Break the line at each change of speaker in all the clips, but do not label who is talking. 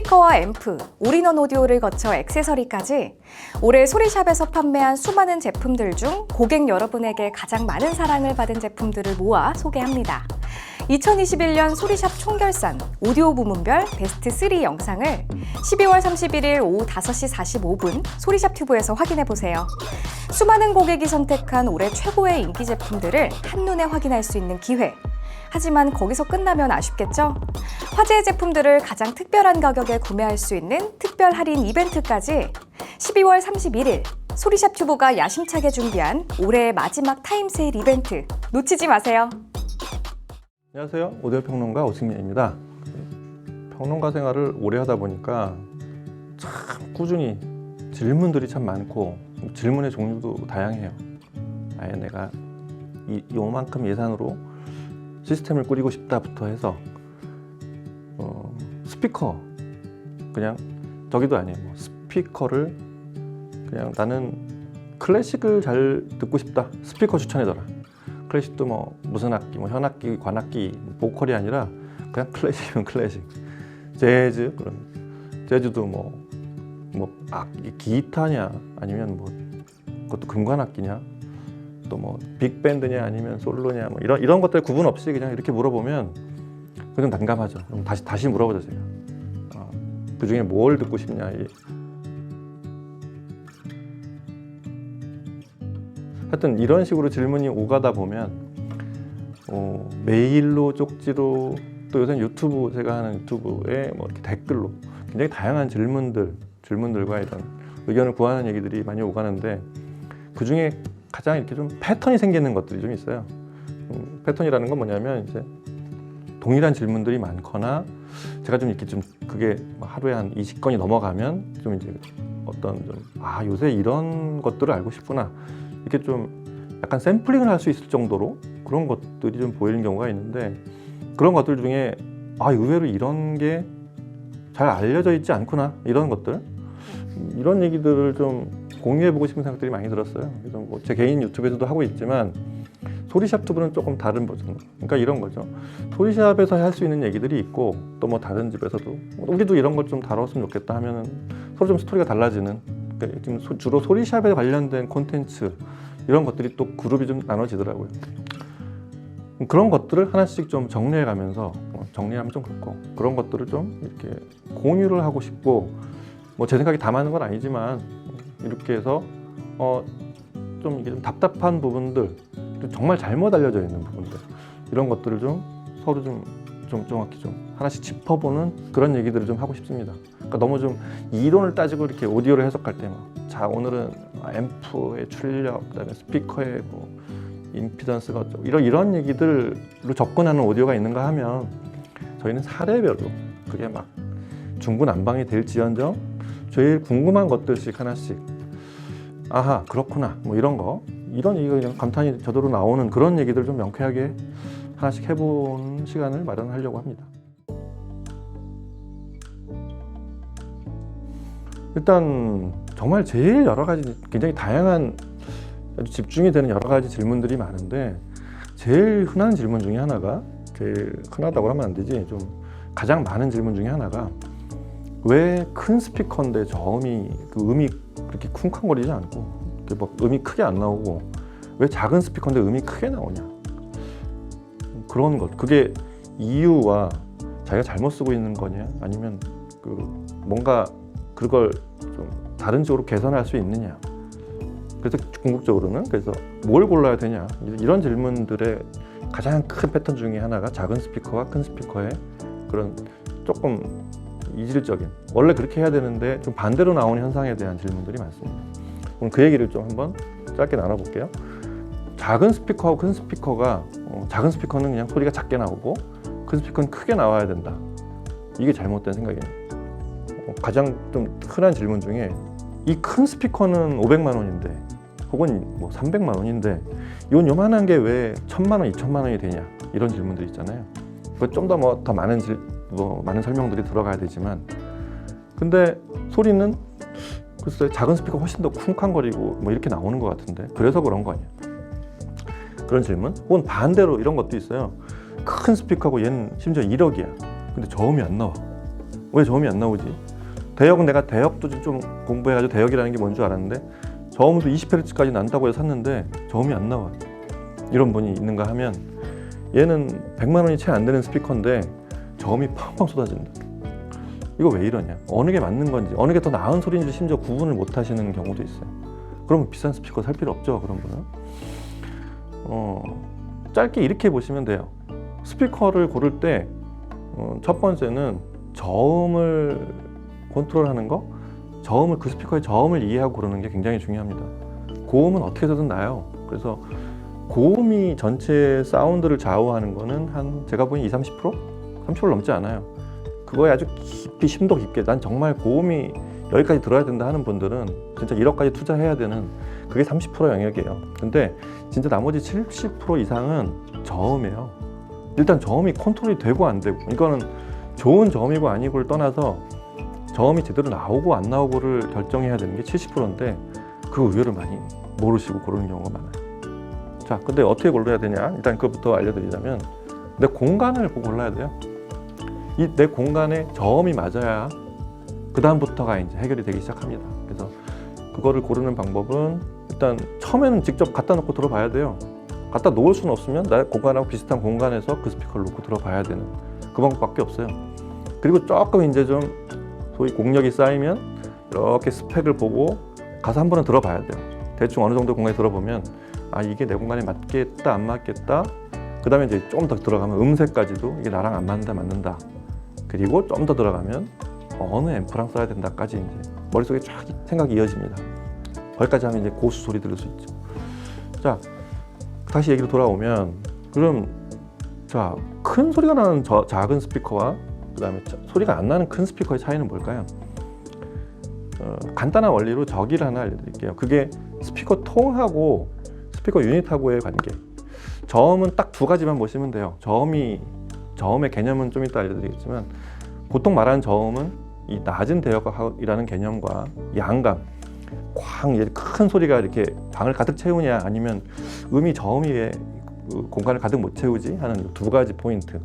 스피커와 앰프, 올인원 오디오를 거쳐 액세서리까지 올해 소리샵에서 판매한 수많은 제품들 중 고객 여러분에게 가장 많은 사랑을 받은 제품들을 모아 소개합니다. 2021년 소리샵 총결산 오디오 부문별 베스트 3 영상을 12월 31일 오후 5시 45분 소리샵 튜브에서 확인해 보세요. 수많은 고객이 선택한 올해 최고의 인기 제품들을 한눈에 확인할 수 있는 기회. 하지만 거기서 끝나면 아쉽겠죠? 화제의 제품들을 가장 특별한 가격에 구매할 수 있는 특별 할인 이벤트까지 12월 31일 소리샵 튜브가 야심차게 준비한 올해의 마지막 타임 세일 이벤트 놓치지 마세요.
안녕하세요. 오디오 평론가 오승민입니다. 평론가 생활을 오래 하다 보니까 참 꾸준히 질문들이 참 많고 질문의 종류도 다양해요. 아예 내가 이, 요만큼 예산으로 시스템을 꾸리고 싶다부터 해서 어, 스피커 그냥 저기도 아니에요. 뭐 스피커를 그냥 나는 클래식을 잘 듣고 싶다. 스피커 추천해줘라. 클래식도 뭐 무슨 악기, 뭐 현악기, 관악기, 보컬이 아니라 그냥 클래식이면 클래식. 재즈 그런 재즈도 뭐뭐 악기 기타냐 아니면 뭐 그것도 금관악기냐 또 뭐 빅밴드냐 아니면 솔로냐 뭐 이런 이런 것들 구분 없이 그냥 이렇게 물어보면 그좀 난감하죠. 그럼 다시 다시 물어보죠 제가. 어, 그 중에 뭘 듣고 싶냐. 이- 하여튼 이런 식으로 질문이 오가다 보면 어, 메일로 쪽지로 또 요새 유튜브 제가 하는 유튜브에 뭐 이렇게 댓글로 굉장히 다양한 질문들 질문들과 이런 의견을 구하는 얘기들이 많이 오가는데 그 중에 가장 이렇게 좀 패턴이 생기는 것들이 좀 있어요. 음, 패턴이라는 건 뭐냐면 이제 동일한 질문들이 많거나 제가 좀 이렇게 좀 그게 뭐 하루에 한 20건이 넘어가면 좀 이제 어떤 좀 아 요새 이런 것들을 알고 싶구나. 이렇게 좀 약간 샘플링을 할 수 있을 정도로 그런 것들이 좀 보이는 경우가 있는데 그런 것들 중에 아 의외로 이런 게 잘 알려져 있지 않구나. 이런 것들. 이런 얘기들을 좀 공유해보고 싶은 생각들이 많이 들었어요. 그래서 뭐 제 개인 유튜브에서도 하고 있지만 소리샵 투브는 조금 다른 버전. 그러니까 이런 거죠. 소리샵에서 할 수 있는 얘기들이 있고 또 뭐 다른 집에서도 우리도 이런 걸 좀 다뤘으면 좋겠다 하면은 서로 좀 스토리가 달라지는. 그러니까 지금 소- 주로 소리샵에 관련된 콘텐츠 이런 것들이 또 그룹이 좀 나눠지더라고요. 그런 것들을 하나씩 좀 정리해 가면서 어, 정리하면 좀 그렇고 그런 것들을 좀 이렇게 공유를 하고 싶고 뭐 제 생각이 다 맞는 건 아니지만 이렇게 해서 어좀 이게 좀 답답한 부분들 정말 잘못 알려져 있는 부분들 이런 것들을 좀 서로 좀, 좀 정확히 좀 하나씩 짚어보는 그런 얘기들을 좀 하고 싶습니다. 그러니까 너무 좀 이론을 따지고 이렇게 오디오를 해석할 때 뭐, 자 오늘은 앰프의 출력, 그다음에 스피커의 뭐 임피던스가 어쩌고 이런 이런 얘기들로 접근하는 오디오가 있는가 하면 저희는 사례별로 그게 막 중구난방이 될지언정 제일 궁금한 것들씩 하나씩. 아하 그렇구나. 뭐 이런 거. 이런 얘기가 그냥 감탄이 저절로 나오는 그런 얘기들 좀 명쾌하게 하나씩 해본 시간을 마련하려고 합니다. 일단 정말 제일 여러 가지 굉장히 다양한 아주 집중이 되는 여러 가지 질문들이 많은데 제일 흔한 질문 중에 하나가 제일 흔하다고 하면 안 되지. 좀 가장 많은 질문 중에 하나가 왜 큰 스피커인데 저음이 그 음이 그렇게 쿵쾅거리지 않고 막 음이 크게 안 나오고 왜 작은 스피커인데 음이 크게 나오냐? 그런 것. 그게 이유와 자기가 잘못 쓰고 있는 거냐? 아니면 그 뭔가 그걸 좀 다른 쪽으로 개선할 수 있느냐? 그래서 궁극적으로는 그래서 뭘 골라야 되냐? 이런 질문들의 가장 큰 패턴 중에 하나가 작은 스피커와 큰 스피커의 그런 조금 이질적인 원래 그렇게 해야 되는데 좀 반대로 나오는 현상에 대한 질문들이 많습니다. 오늘 그 얘기를 좀 한번 짧게 나눠볼게요. 작은 스피커하고 큰 스피커가 어, 작은 스피커는 그냥 소리가 작게 나오고 큰 스피커는 크게 나와야 된다. 이게 잘못된 생각이에요. 어, 가장 좀 흔한 질문 중에 이 큰 스피커는 500만 원인데 혹은 뭐 300만 원인데 이건 요만한 게 왜 1000만 원, 2000만 원이 되냐 이런 질문들 있잖아요. 좀더뭐 더 많은 질, 뭐 많은 설명들이 들어가야 되지만 근데 소리는 글쎄 작은 스피커 훨씬 더 쿵쾅거리고 뭐 이렇게 나오는 것 같은데 그래서 그런 거 아니야? 그런 질문? 혹은 반대로 이런 것도 있어요. 큰 스피커고 얘는 심지어 1억이야. 근데 저음이 안 나와. 왜 저음이 안 나오지? 대역은 내가 대역도 좀 공부해가지고 대역이라는 게 뭔 줄 알았는데 저음도 20Hz까지 난다고 해서 샀는데 저음이 안 나와. 이런 분이 있는가 하면 얘는 100만 원이 채 안 되는 스피커인데 저음이 팡팡 쏟아진다. 이거 왜 이러냐? 어느 게 맞는 건지, 어느 게 더 나은 소리인지 심지어 구분을 못 하시는 경우도 있어요. 그러면 비싼 스피커 살 필요 없죠, 그런 분은. 어, 짧게 이렇게 보시면 돼요. 스피커를 고를 때, 어, 첫 번째는 저음을 컨트롤하는 거, 저음을 그 스피커의 저음을 이해하고 고르는 게 굉장히 중요합니다. 고음은 어떻게 해서든 나요. 그래서 고음이 전체 사운드를 좌우하는 거는 한 제가 보기엔 2, 30%? 30% 넘지 않아요. 그거에 아주 깊이 심도 깊게 난 정말 고음이 여기까지 들어야 된다 하는 분들은 진짜 1억까지 투자해야 되는 그게 30% 영역이에요. 근데 진짜 나머지 70% 이상은 저음이에요. 일단 저음이 컨트롤이 되고 안 되고 이거는 좋은 저음이고 아니고를 떠나서 저음이 제대로 나오고 안 나오고를 결정해야 되는 게 70%인데 그 의외로 많이 모르시고 고르는 경우가 많아요. 자, 근데 어떻게 골라야 되냐? 일단 그것부터 알려드리자면 내 공간을 보고 골라야 돼요. 이 내 공간에 저음이 맞아야 그 다음부터가 이제 해결이 되기 시작합니다. 그래서 그거를 고르는 방법은 일단 처음에는 직접 갖다 놓고 들어봐야 돼요. 갖다 놓을 수는 없으면 나 공간하고 비슷한 공간에서 그 스피커를 놓고 들어봐야 되는 그 방법밖에 없어요. 그리고 조금 이제 좀 소위 공력이 쌓이면 이렇게 스펙을 보고 가서 한 번은 들어봐야 돼요. 대충 어느 정도 공간에 들어보면 아 이게 내 공간에 맞겠다 안 맞겠다. 그 다음에 이제 좀더 들어가면 음색까지도 이게 나랑 안 맞는다 맞는다. 그리고 좀 더 들어가면 어느 앰프랑 써야 된다까지 이제 머릿속에 쫙 생각이 이어집니다. 거기까지 하면 이제 고수 소리 들을 수 있죠. 자 다시 얘기로 돌아오면 그럼 자 큰 소리가 나는 저 작은 스피커와 그다음에 저- 소리가 안 나는 큰 스피커의 차이는 뭘까요? 어, 간단한 원리로 저기를 하나 알려드릴게요. 그게 스피커 통하고 스피커 유닛하고의 관계. 저음은 딱 두 가지만 보시면 돼요. 저음이 저음의 개념은 좀 이따 알려드리겠지만 보통 말하는 저음은 이 낮은 대역이라는 개념과 양감, 쾅큰 소리가 이렇게 방을 가득 채우냐 아니면 음이 저음 위에 그 공간을 가득 못 채우지 하는 이두 가지 포인트.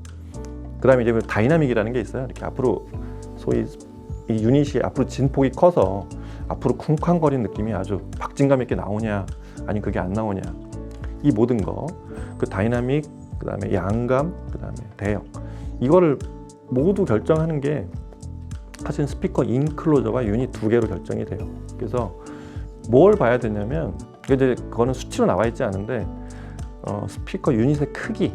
그다음에 이제 그 다이나믹이라는 게 있어요. 이렇게 앞으로 소위 이 유닛이 앞으로 진폭이 커서 앞으로 쿵쾅거리는 느낌이 아주 박진감 있게 나오냐 아니 그게 안 나오냐 이 모든 거 그 다이나믹 그다음에 양감 그다음에 대역 이거를 모두 결정하는 게 사실 스피커 인클로저와 유닛 두 개로 결정이 돼요. 그래서 뭘 봐야 되냐면 이제 그거는 수치로 나와 있지 않은데 어, 스피커 유닛의 크기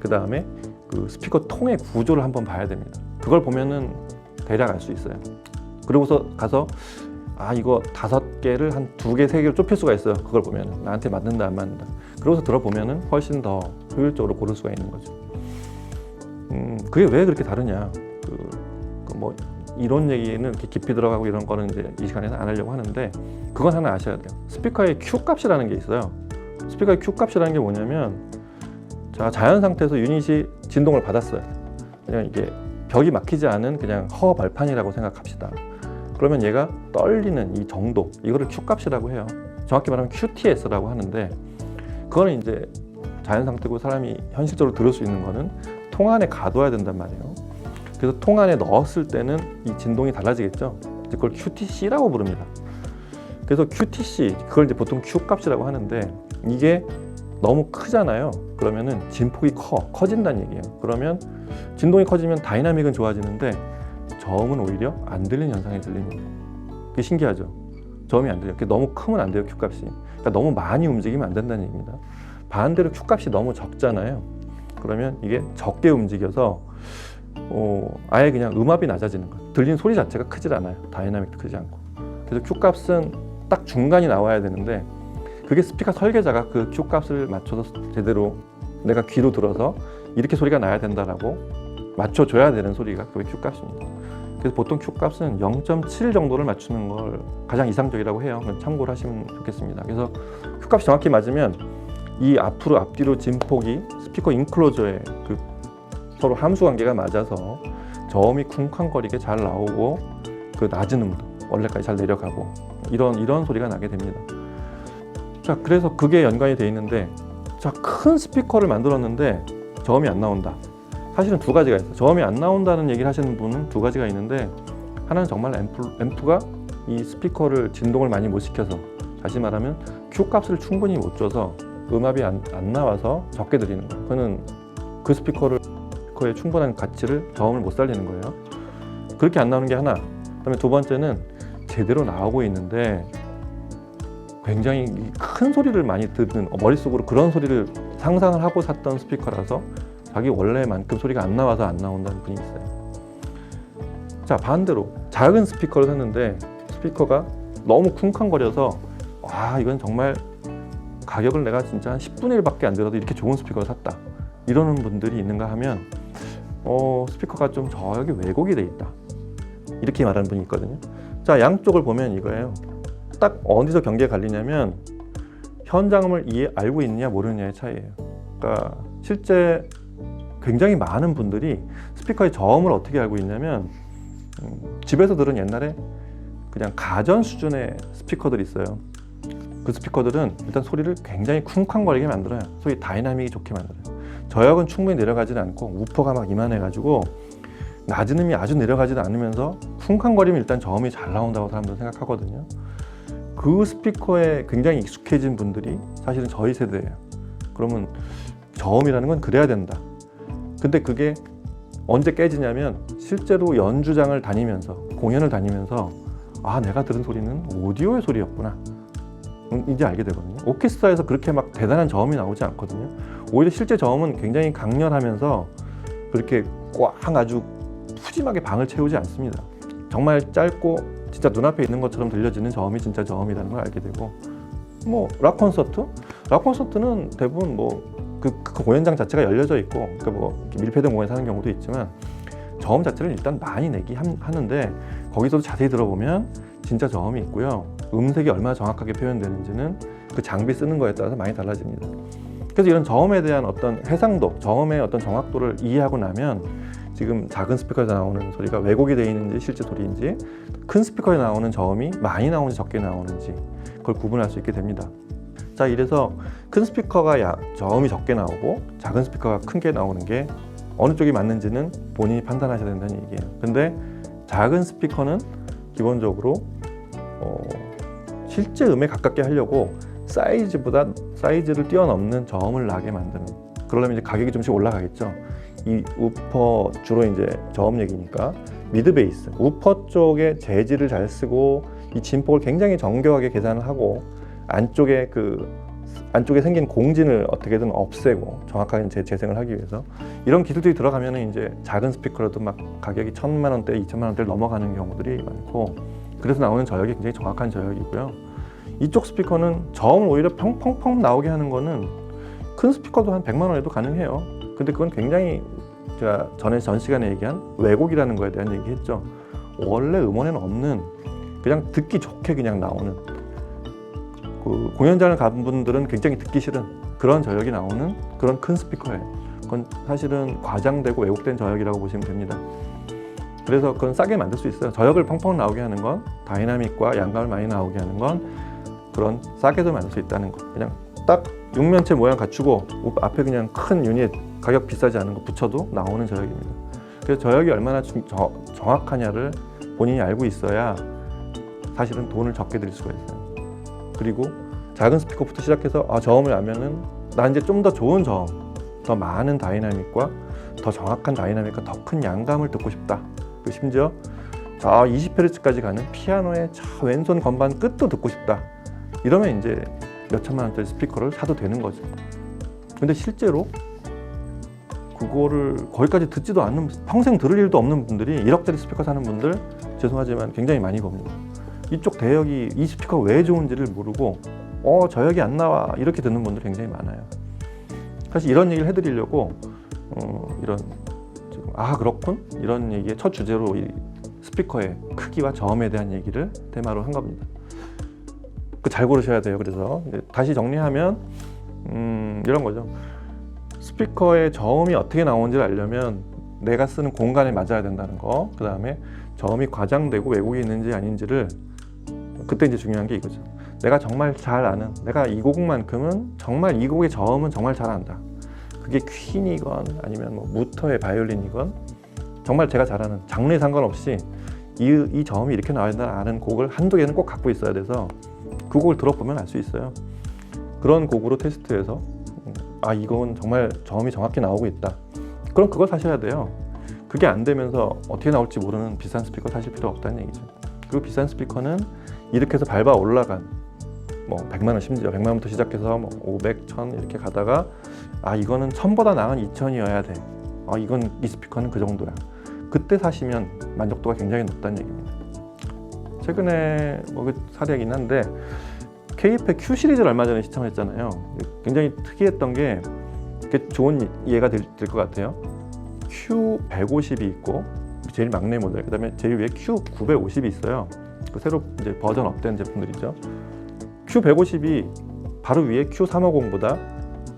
그 다음에 그 스피커 통의 구조를 한번 봐야 됩니다. 그걸 보면은 대략 알 수 있어요. 그러고서 가서 아 이거 다섯 개를 한 두 개, 세 개로 좁힐 수가 있어요. 그걸 보면 나한테 맞는다 안 맞는다. 그러고서 들어보면은 훨씬 더 효율적으로 고를 수가 있는 거죠. 음 그게 왜 그렇게 다르냐? 그뭐 이론 얘기는 이렇게 깊이 들어가고 이런 거는 이제 이 시간에는 안 하려고 하는데 그건 하나 아셔야 돼요. 스피커의 Q 값이라는 게 있어요. 스피커의 Q 값이라는 게 뭐냐면 자 자연 상태에서 유닛이 진동을 받았어요. 그냥 이게 벽이 막히지 않은 그냥 허 발판이라고 생각합시다. 그러면 얘가 떨리는 이 정도 이거를 Q 값이라고 해요. 정확히 말하면 QTS라고 하는데 그거는 이제 자연 상태고 사람이 현실적으로 들을 수 있는 거는 통 안에 가둬야 된단 말이에요. 그래서 통 안에 넣었을 때는 이 진동이 달라지겠죠. 그걸 QTC라고 부릅니다. 그래서 QTC 그걸 이제 보통 Q 값이라고 하는데 이게 너무 크잖아요. 그러면은 진폭이 커 커진다는 얘기예요. 그러면 진동이 커지면 다이나믹은 좋아지는데 저음은 오히려 안 들리는 현상이 들립니다. 그게 신기하죠. 저음이 안 들려요. 너무 크면 안 돼요, Q 값이. 그러니까 너무 많이 움직이면 안 된다는 얘기입니다. 반대로 Q 값이 너무 적잖아요. 그러면 이게 적게 움직여서 어, 아예 그냥 음압이 낮아지는 거예요. 들리는 소리 자체가 크질 않아요. 다이나믹도 크지 않고. 그래서 Q 값은 딱 중간이 나와야 되는데 그게 스피커 설계자가 그 Q 값을 맞춰서 제대로 내가 귀로 들어서 이렇게 소리가 나야 된다라고 맞춰줘야 되는 소리가 그게 Q 값입니다. 그래서 보통 Q 값은 0.7 정도를 맞추는 걸 가장 이상적이라고 해요. 참고를 하시면 좋겠습니다. 그래서 Q 값이 정확히 맞으면 이 앞으로 앞뒤로 진폭이 스피커 인클로저에 그 서로 함수 관계가 맞아서 저음이 쿵쾅거리게 잘 나오고 그 낮은 음도 원래까지 잘 내려가고 이런 이런 소리가 나게 됩니다. 자 그래서 그게 연관이 돼 있는데 자 큰 스피커를 만들었는데 저음이 안 나온다. 사실은 두 가지가 있어요. 저음이 안 나온다는 얘기를 하시는 분은 두 가지가 있는데 하나는 정말 앰프, 앰프가 이 스피커를 진동을 많이 못 시켜서 다시 말하면 Q 값을 충분히 못 줘서 음압이 안, 안 나와서 적게 들리는 거예요. 그거는 그 스피커를 스피커의 충분한 가치를 저음을 못 살리는 거예요. 그렇게 안 나오는 게 하나. 그다음에 두 번째는 제대로 나오고 있는데 굉장히 큰 소리를 많이 듣는 어, 머릿속으로 그런 소리를 상상을 하고 샀던 스피커라서 자기 원래만큼 소리가 안 나와서 안 나온다는 분이 있어요. 자 반대로 작은 스피커를 샀는데 스피커가 너무 쿵쾅거려서 와 이건 정말 가격을 내가 진짜 한 10분의 1밖에 안 들어도 이렇게 좋은 스피커를 샀다 이러는 분들이 있는가 하면 어 스피커가 좀 저기 왜곡이 돼 있다 이렇게 말하는 분이 있거든요. 자 양쪽을 보면 이거예요. 딱 어디서 경계가 갈리냐면 현장음을 이해 알고 있느냐 모르느냐의 차이예요. 그러니까 실제 굉장히 많은 분들이 스피커의 저음을 어떻게 알고 있냐면 음, 집에서 들은 옛날에 그냥 가전 수준의 스피커들이 있어요. 그 스피커들은 일단 소리를 굉장히 쿵쾅거리게 만들어요. 소리 다이나믹이 좋게 만들어요. 저역은 충분히 내려가지는 않고 우퍼가 막 이만해가지고 낮은 음이 아주 내려가지도 않으면서 쿵쾅거리면 일단 저음이 잘 나온다고 사람들은 생각하거든요. 그 스피커에 굉장히 익숙해진 분들이 사실은 저희 세대예요. 그러면 저음이라는 건 그래야 된다. 근데 그게 언제 깨지냐면 실제로 연주장을 다니면서 공연을 다니면서 아 내가 들은 소리는 오디오의 소리였구나. 음, 이제 알게 되거든요. 오케스트라에서 그렇게 막 대단한 저음이 나오지 않거든요. 오히려 실제 저음은 굉장히 강렬하면서 그렇게 꽉 아주 푸짐하게 방을 채우지 않습니다. 정말 짧고 진짜 눈앞에 있는 것처럼 들려지는 저음이 진짜 저음이라는 걸 알게 되고 뭐 락 콘서트? 락 콘서트는 대부분 뭐그 그 공연장 자체가 열려져 있고 그러니까 뭐 밀폐된 공연에서 하는 경우도 있지만 저음 자체를 일단 많이 내기 함- 하는데 거기서도 자세히 들어보면 진짜 저음이 있고요. 음색이 얼마나 정확하게 표현되는지는 그 장비 쓰는 거에 따라서 많이 달라집니다. 그래서 이런 저음에 대한 어떤 해상도, 저음의 어떤 정확도를 이해하고 나면 지금 작은 스피커에서 나오는 소리가 왜곡이 되어 있는지 실제 소리인지 큰 스피커에 나오는 저음이 많이 나오는지 적게 나오는지 그걸 구분할 수 있게 됩니다. 자, 이래서 큰 스피커가 야- 저음이 적게 나오고 작은 스피커가 큰 게 나오는 게 어느 쪽이 맞는지는 본인이 판단하셔야 된다는 얘기예요. 근데 작은 스피커는 기본적으로 어, 실제 음에 가깝게 하려고 사이즈보다 사이즈를 뛰어넘는 저음을 나게 만드는 그러려면 이제 가격이 좀씩 올라가겠죠. 이 우퍼 주로 이제 저음 얘기니까 미드 베이스 우퍼 쪽에 재질을 잘 쓰고 이 진폭을 굉장히 정교하게 계산을 하고 안쪽에 그 안쪽에 생긴 공진을 어떻게든 없애고 정확하게 재, 재생을 하기 위해서 이런 기술들이 들어가면 이제 작은 스피커라도 막 가격이 천만 원대, 이천만 원대를 넘어가는 경우들이 많고 그래서 나오는 저역이 굉장히 정확한 저역이고요. 이쪽 스피커는 저음을 오히려 펑펑펑 나오게 하는 거는 큰 스피커도 한 100만 원에도 가능해요. 근데 그건 굉장히 제가 전에 전 시간에 얘기한 왜곡이라는 거에 대한 얘기했죠. 원래 음원에는 없는 그냥 듣기 좋게 그냥 나오는 그 공연장을 간 분들은 굉장히 듣기 싫은 그런 저역이 나오는 그런 큰 스피커예요. 그건 사실은 과장되고 왜곡된 저역이라고 보시면 됩니다. 그래서 그건 싸게 만들 수 있어요. 저역을 펑펑 나오게 하는 건 다이나믹과 양감을 많이 나오게 하는 건 그런 싸게도 만들 수 있다는 거. 그냥 딱 육면체 모양 갖추고 앞에 그냥 큰 유닛 가격 비싸지 않은 거 붙여도 나오는 저역입니다. 그래서 저역이 얼마나 중- 저- 정확하냐를 본인이 알고 있어야 사실은 돈을 적게 들일 수가 있어요. 그리고 작은 스피커부터 시작해서 아, 저음을 알면은 나 이제 좀 더 좋은 저음, 더 많은 다이나믹과 더 정확한 다이나믹과 더 큰 양감을 듣고 싶다. 그리고 심지어 저 20Hz까지 가는 피아노의 저 왼손 건반 끝도 듣고 싶다. 이러면 이제 몇 천만 원짜리 스피커를 사도 되는 거죠. 근데 실제로 그거를 거기까지 듣지도 않는 평생 들을 일도 없는 분들이 1억짜리 스피커 사는 분들 죄송하지만 굉장히 많이 봅니다. 이쪽 대역이 이 스피커 왜 좋은지를 모르고 어 저역이 안 나와 이렇게 듣는 분들 굉장히 많아요. 사실 이런 얘기를 해드리려고 어, 이런 지금 아 그렇군 이런 얘기의 첫 주제로 이 스피커의 크기와 저음에 대한 얘기를 테마로 한 겁니다. 그 잘 고르셔야 돼요. 그래서 다시 정리하면 음, 이런 거죠. 스피커의 저음이 어떻게 나오는지를 알려면 내가 쓰는 공간에 맞아야 된다는 거. 그 다음에 저음이 과장되고 왜곡이 있는지 아닌지를 그때 이제 중요한 게 이거죠. 내가 정말 잘 아는, 내가 이 곡만큼은 정말 이 곡의 저음은 정말 잘 안다. 그게 퀸이건 아니면 뭐 무터의 바이올린이건 정말 제가 잘하는 장르에 상관없이 이, 이 저음이 이렇게 나와야 아는 곡을 한두 개는 꼭 갖고 있어야 돼서 그 곡을 들어보면 알 수 있어요. 그런 곡으로 테스트해서 음, 아 이건 정말 저음이 정확히 나오고 있다. 그럼 그걸 사셔야 돼요. 그게 안 되면서 어떻게 나올지 모르는 비싼 스피커 사실 필요 없다는 얘기죠. 그리고 비싼 스피커는 이렇게 해서 밟아 올라간 뭐 100만 원 심지어 100만 원부터 시작해서 뭐 500, 1000 이렇게 가다가 아 이거는 1000보다 나은 2000이어야 돼. 아 이건 이 스피커는 그 정도야. 그때 사시면 만족도가 굉장히 높다는 얘기입니다. 최근에 뭐그 사례이긴 한데 K-팩 Q 시리즈를 얼마 전에 시청했잖아요. 굉장히 특이했던 게 좋은 이해가 될 것 같아요. Q 150이 있고 제일 막내 모델, 그다음에 제일 위에 Q 950이 있어요. 그 새로 이제 버전 업된 제품들이죠. Q 150이 바로 위에 Q 350보다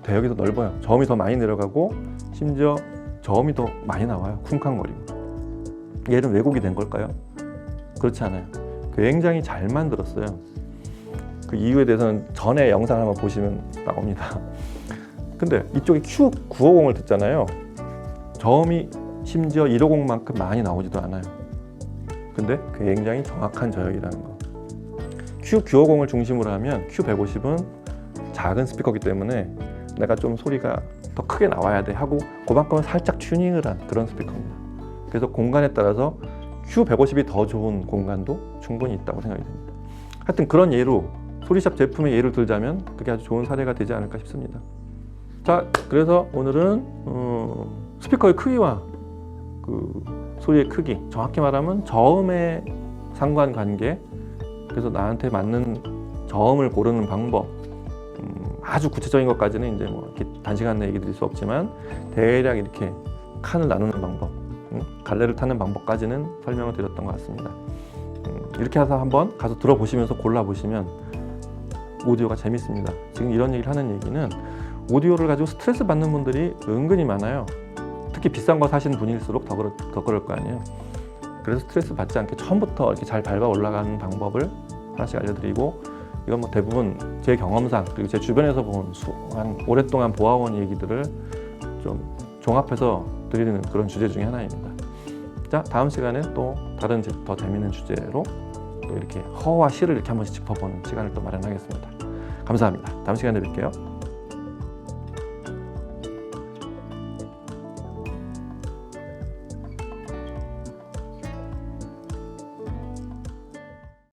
대역이 더 넓어요. 저음이 더 많이 내려가고 심지어 저음이 더 많이 나와요. 쿵쾅거리고. 얘는 왜곡이 된 걸까요? 그렇지 않아요. 굉장히 잘 만들었어요. 그 이유에 대해서는 전에 영상을 한번 보시면 나옵니다. 근데 이쪽에 Q950을 듣잖아요. 저음이 심지어 150만큼 많이 나오지도 않아요. 근데 굉장히 정확한 저역이라는 거. Q950을 중심으로 하면 Q150은 작은 스피커이기 때문에 내가 좀 소리가 더 크게 나와야 돼 하고 그만큼은 살짝 튜닝을 한 그런 스피커입니다. 그래서 공간에 따라서 Q150이 더 좋은 공간도 충분히 있다고 생각이 됩니다. 하여튼 그런 예로 소리샵 제품의 예를 들자면 그게 아주 좋은 사례가 되지 않을까 싶습니다. 자, 그래서 오늘은 어, 스피커의 크기와 그 소리의 크기, 정확히 말하면 저음의 상관관계, 그래서 나한테 맞는 저음을 고르는 방법, 음, 아주 구체적인 것까지는 이제 뭐 이렇게 단시간 내에 얘기 드릴 수 없지만 대략 이렇게 칸을 나누는 방법, 음, 갈래를 타는 방법까지는 설명을 드렸던 것 같습니다. 음, 이렇게 해서 한번 가서 들어보시면서 골라보시면 오디오가 재밌습니다. 지금 이런 얘기를 하는 얘기는 오디오를 가지고 스트레스 받는 분들이 은근히 많아요. 특히 비싼 거 사시는 분일수록 더, 그럴, 더 그럴 거 아니에요. 그래서 스트레스 받지 않게 처음부터 이렇게 잘 밟아 올라가는 방법을 하나씩 알려드리고 이건 뭐 대부분 제 경험상 그리고 제 주변에서 본 수, 한 오랫동안 보아온 얘기들을 좀 종합해서 드리는 그런 주제 중에 하나입니다. 자 다음 시간에 또 다른 제- 더 재밌는 주제로 또 이렇게 허와 시를 이렇게 한 번씩 짚어보는 시간을 또 마련하겠습니다. 감사합니다. 다음 시간에 뵐게요.